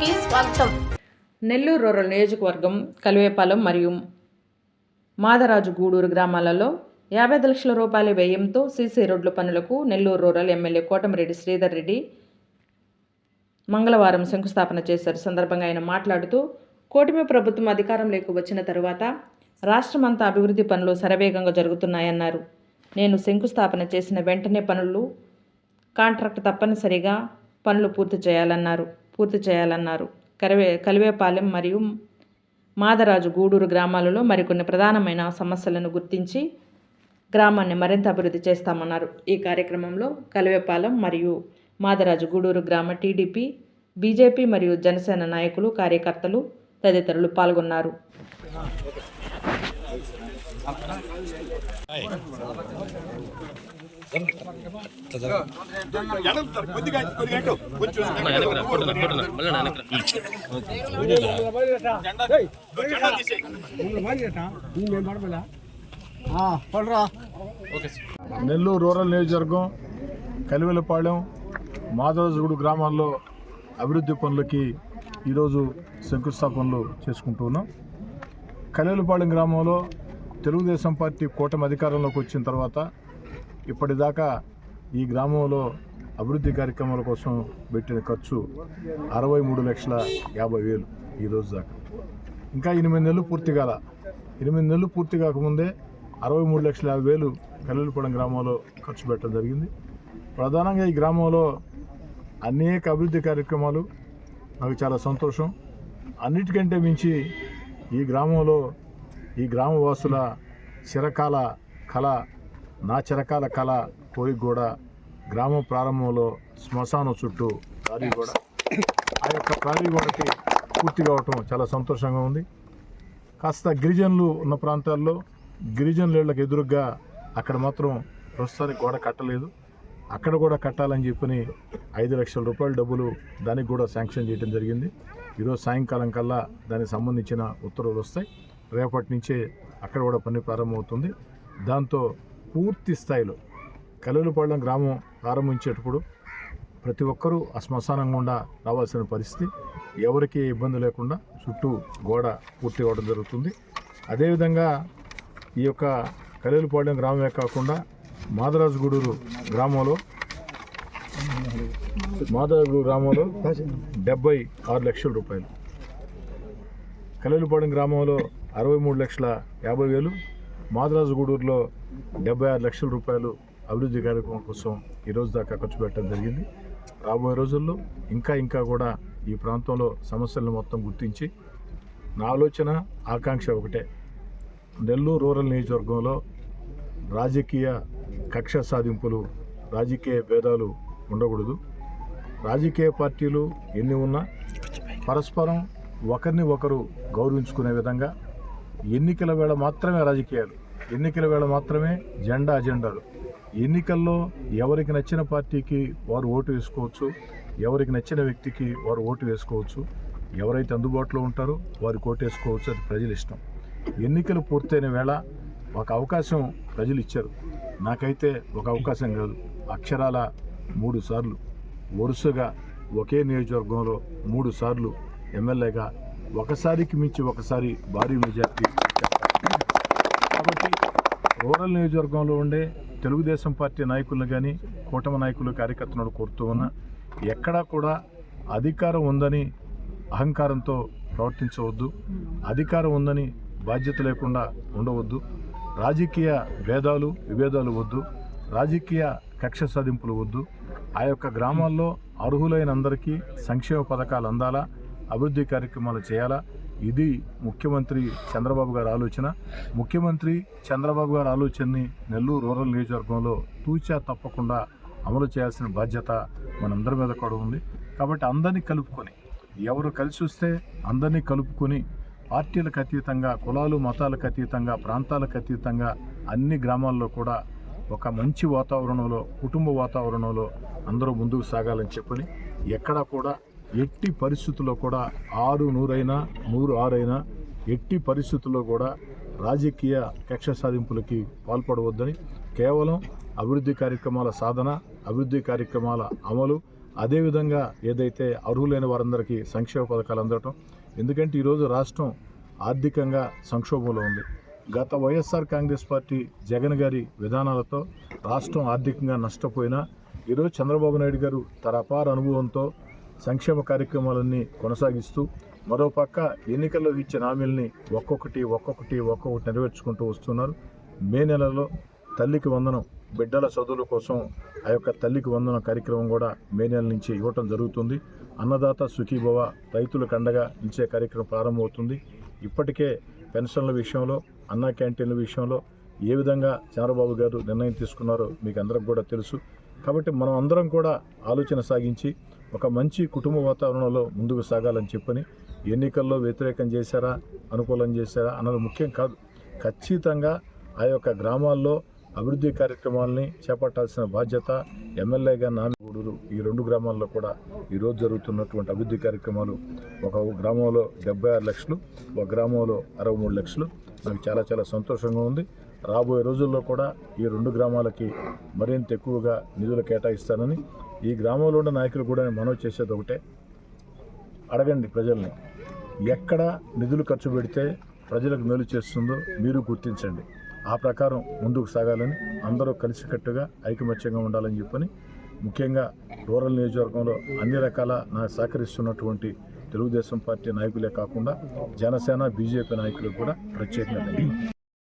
కి స్వాగతం. నెల్లూరు రూరల్ నియోజకవర్గం కలివేపాలెం మరియు మాదరాజు గూడూరు గ్రామాలలో యాభై లక్షల రూపాయల వ్యయంతో సీసీ రోడ్ల పనులకు నెల్లూరు రూరల్ ఎమ్మెల్యే కోటమిరెడ్డి శ్రీధర్ రెడ్డి మంగళవారం శంకుస్థాపన చేశారు. సందర్భంగా ఆయన మాట్లాడుతూ కూటమి ప్రభుత్వం అధికారంలోకి వచ్చిన తరువాత రాష్ట్రమంతా అభివృద్ధి పనులు శరవేగంగా జరుగుతున్నాయన్నారు. నేను శంకుస్థాపన చేసిన వెంటనే పనులు కాంట్రాక్ట్ తప్పనిసరిగా పనులు పూర్తి చేయాలన్నారు. పూర్తి చేయాలన్నారు. కరివే కలివేపాలెం మరియు మాదరాజు గూడూరు గ్రామాలలో మరికొన్ని ప్రధానమైన సమస్యలను గుర్తించి గ్రామాన్ని మరింత అభివృద్ధి చేస్తామన్నారు. ఈ కార్యక్రమంలో కలివేపాలెం మరియు మాదరాజు గూడూరు గ్రామ టీడీపీ బీజేపీ మరియు జనసేన నాయకులు కార్యకర్తలు తదితరులు పాల్గొన్నారు. నెల్లూరు రూరల్ నియోజకవర్గం కలివెలపాళెం మాధవజగుడు గ్రామాల్లో అభివృద్ధి పనులకి ఈరోజు శంకుస్థాపనలు చేసుకుంటూ ఉన్నాం. గ్రామంలో తెలుగుదేశం పార్టీ కూటమి అధికారంలోకి వచ్చిన తర్వాత ఇప్పటిదాకా ఈ గ్రామంలో అభివృద్ధి కార్యక్రమాల కోసం పెట్టిన ఖర్చు అరవై మూడు లక్షల యాభై వేలు ఈరోజు దాకా. ఇంకా ఎనిమిది నెలలు పూర్తి కాల. ఎనిమిది నెలలు పూర్తి కాకముందే అరవై మూడు లక్షల యాభై వేలు కల్లెలపాలెం గ్రామంలో ఖర్చు పెట్టడం జరిగింది. ప్రధానంగా ఈ గ్రామంలో అనేక అభివృద్ధి కార్యక్రమాలు. నాకు చాలా సంతోషం. అన్నిటికంటే మించి ఈ గ్రామంలో ఈ గ్రామవాసుల చిరకాల కళ నా చిరకాల కళ కోరిక కూడా గ్రామం ప్రారంభంలో శ్మశానం చుట్టూ ప్రారీ గోడ ఆ యొక్క ప్రారీ గోడకి పూర్తి కావటం చాలా సంతోషంగా ఉంది. కాస్త గిరిజనులు ఉన్న ప్రాంతాల్లో గిరిజనుల ఇళ్ళకి ఎదురుగ్గా అక్కడ మాత్రం ప్రస్తుతానికి గోడ కట్టలేదు. అక్కడ కూడా కట్టాలని చెప్పని ఐదు లక్షల రూపాయల డబ్బులు దానికి కూడా శాంక్షన్ చేయడం జరిగింది. ఈరోజు సాయంకాలం కల్లా దానికి సంబంధించిన ఉత్తర్వులు వస్తాయి. రేపటి నుంచే అక్కడ కూడా పని ప్రారంభమవుతుంది. దాంతో పూర్తి స్థాయిలో కలవలపాలెం గ్రామం ప్రారంభించేటప్పుడు ప్రతి ఒక్కరూ ఆ శ్మశానం గుండా రావాల్సిన పరిస్థితి ఎవరికీ ఇబ్బంది లేకుండా చుట్టూ గోడ పూర్తి అవ్వడం జరుగుతుంది. అదేవిధంగా ఈ యొక్క కలేలుపాలెం గ్రామమే కాకుండా మాదరాజుగూడూరు గ్రామంలో మాదరాజుగూడు గ్రామంలో డెబ్బై ఆరు లక్షల రూపాయలు. కలేలుపాలెం గ్రామంలో అరవై మూడు లక్షల యాభై వేలు మాదరాజుగూడూరులో డెబ్బై ఆరు లక్షల రూపాయలు అభివృద్ధి కార్యక్రమం కోసం ఈ రోజు దాకా ఖర్చు పెట్టడం జరిగింది. రాబోయే రోజుల్లో ఇంకా ఇంకా కూడా ఈ ప్రాంతంలో సమస్యలను మొత్తం గుర్తించి నా ఆలోచన ఆకాంక్ష ఒకటే. నెల్లూరు రూరల్ నియోజకవర్గంలో రాజకీయ కక్ష సాధింపులు రాజకీయ భేదాలు ఉండకూడదు. రాజకీయ పార్టీలు ఎన్ని ఉన్నా పరస్పరం ఒకరిని ఒకరు గౌరవించుకునే విధంగా ఎన్నికల వేళ మాత్రమే రాజకీయాలు ఎన్నికల వేళ మాత్రమే జెండా అజెండాలు. ఎన్నికల్లో ఎవరికి నచ్చిన పార్టీకి వారు ఓటు వేసుకోవచ్చు ఎవరికి నచ్చిన వ్యక్తికి వారు ఓటు వేసుకోవచ్చు ఎవరైతే అందుబాటులో ఉంటారో వారికి ఓటు వేసుకోవచ్చు అది ప్రజల ఇష్టం. ఎన్నికలు పూర్తయిన వేళ ఒక అవకాశం ప్రజలు ఇచ్చారు. నాకైతే ఒక అవకాశం కాదు. అక్షరాల మూడు సార్లు వరుసగా ఒకే నియోజకవర్గంలో మూడు సార్లు ఎమ్మెల్యేగా ఒకసారికి మించి ఒకసారి భారీ మెజార్టీ. కాబట్టి రూరల్ నియోజకవర్గంలో ఉండే తెలుగుదేశం పార్టీ నాయకులను కానీ కూటమి నాయకులు కార్యకర్తలను కోరుతూ ఉన్నా ఎక్కడా కూడా అధికారం ఉందని అహంకారంతో ప్రవర్తించవద్దు. అధికారం ఉందని బాధ్యత లేకుండా ఉండవద్దు. రాజకీయ భేదాలు విభేదాలు వద్దు. రాజకీయ కక్ష సాధింపులు వద్దు. ఆ యొక్క గ్రామాల్లో అర్హులైన అందరికీ సంక్షేమ పథకాలు అందాలా? అభివృద్ధి కార్యక్రమాలు చేయాలా? ఇది ముఖ్యమంత్రి చంద్రబాబు గారి ఆలోచన. ముఖ్యమంత్రి చంద్రబాబు గారి ఆలోచనని నెల్లూరు రూరల్ నియోజకవర్గంలో తూచా తప్పకుండా అమలు చేయాల్సిన బాధ్యత మనందరి మీద కూడా ఉంది. కాబట్టి అందరినీ కలుపుకొని ఎవరు కలిసి వస్తే అందరినీ కలుపుకొని పార్టీలకు అతీతంగా కులాలు మతాలకు అతీతంగా ప్రాంతాలకు అతీతంగా అన్ని గ్రామాల్లో కూడా ఒక మంచి వాతావరణంలో కుటుంబ వాతావరణంలో అందరూ ముందుకు సాగాలని చెప్పని ఎక్కడా కూడా ఎట్టి పరిస్థితుల్లో కూడా ఆరు నూరైనా నూరు ఆరైనా ఎట్టి పరిస్థితుల్లో కూడా రాజకీయ కక్ష సాధింపులకి పాల్పడవద్దని కేవలం అభివృద్ధి కార్యక్రమాల సాధన అభివృద్ధి కార్యక్రమాల అమలు అదేవిధంగా ఏదైతే అర్హులైన వారందరికీ సంక్షేమ పథకాలు అందటం. ఎందుకంటే ఈరోజు రాష్ట్రం ఆర్థికంగా సంక్షోభంలో ఉంది. గత వైఎస్ఆర్ కాంగ్రెస్ పార్టీ జగన్ గారి విధానాలతో రాష్ట్రం ఆర్థికంగా నష్టపోయినా ఈరోజు చంద్రబాబు నాయుడు గారు తన అపార అనుభవంతో సంక్షేమ కార్యక్రమాలన్నీ కొనసాగిస్తూ మరోపక్క ఎన్నికల్లో ఇచ్చిన హామీల్ని ఒక్కొక్కటి ఒక్కొక్కటి ఒక్కొక్కటి నెరవేర్చుకుంటూ వస్తున్నారు. మే నెలలో తల్లికి వందనం బిడ్డల చదువుల కోసం ఆ యొక్క తల్లికి వందనం కార్యక్రమం కూడా మే నెల నుంచి ఇవ్వటం జరుగుతుంది. అన్నదాత సుఖీభవ రైతులకు అండగా నిలిచే కార్యక్రమం ప్రారంభమవుతుంది. ఇప్పటికే పెన్షన్ల విషయంలో అన్న క్యాంటీన్ల విషయంలో ఏ విధంగా చంద్రబాబు గారు నిర్ణయం తీసుకున్నారో మీకు అందరికి కూడా తెలుసు. కాబట్టి మనం అందరం కూడా ఆలోచన సాగించి ఒక మంచి కుటుంబ వాతావరణంలో ముందుకు సాగాలని చెప్పని ఎన్నికల్లో వ్యతిరేకం చేశారా అనుకూలం చేశారా అన్నది ముఖ్యం కాదు. ఖచ్చితంగా ఆ యొక్క గ్రామాల్లో అభివృద్ధి కార్యక్రమాలని చేపట్టాల్సిన బాధ్యత ఎమ్మెల్యేగా నాన్నగూడూరు ఈ రెండు గ్రామాల్లో కూడా ఈరోజు జరుగుతున్నటువంటి అభివృద్ధి కార్యక్రమాలు. ఒక గ్రామంలో డెబ్బై ఆరు లక్షలు ఒక గ్రామంలో అరవై మూడు లక్షలు. నాకు చాలా చాలా సంతోషంగా ఉంది. రాబోయే రోజుల్లో కూడా ఈ రెండు గ్రామాలకి మరింత ఎక్కువగా నిధులు కేటాయిస్తానని ఈ గ్రామంలో ఉన్న నాయకులు కూడా మనవి చేసేది ఒకటే. అడగండి ప్రజల్ని ఎక్కడ నిధులు ఖర్చు పెడితే ప్రజలకు మేలు చేస్తుందో మీరు గుర్తించండి. ఆ ప్రకారం ముందుకు సాగాలని అందరూ కలిసికట్టుగా ఐకమత్యంగా ఉండాలని చెప్పని ముఖ్యంగా రూరల్ నియోజకవర్గంలో అన్ని రకాల నా సహకరిస్తున్నటువంటి తెలుగుదేశం పార్టీ నాయకులే కాకుండా జనసేన బీజేపీ నాయకులు కూడా ప్రత్యేకంగా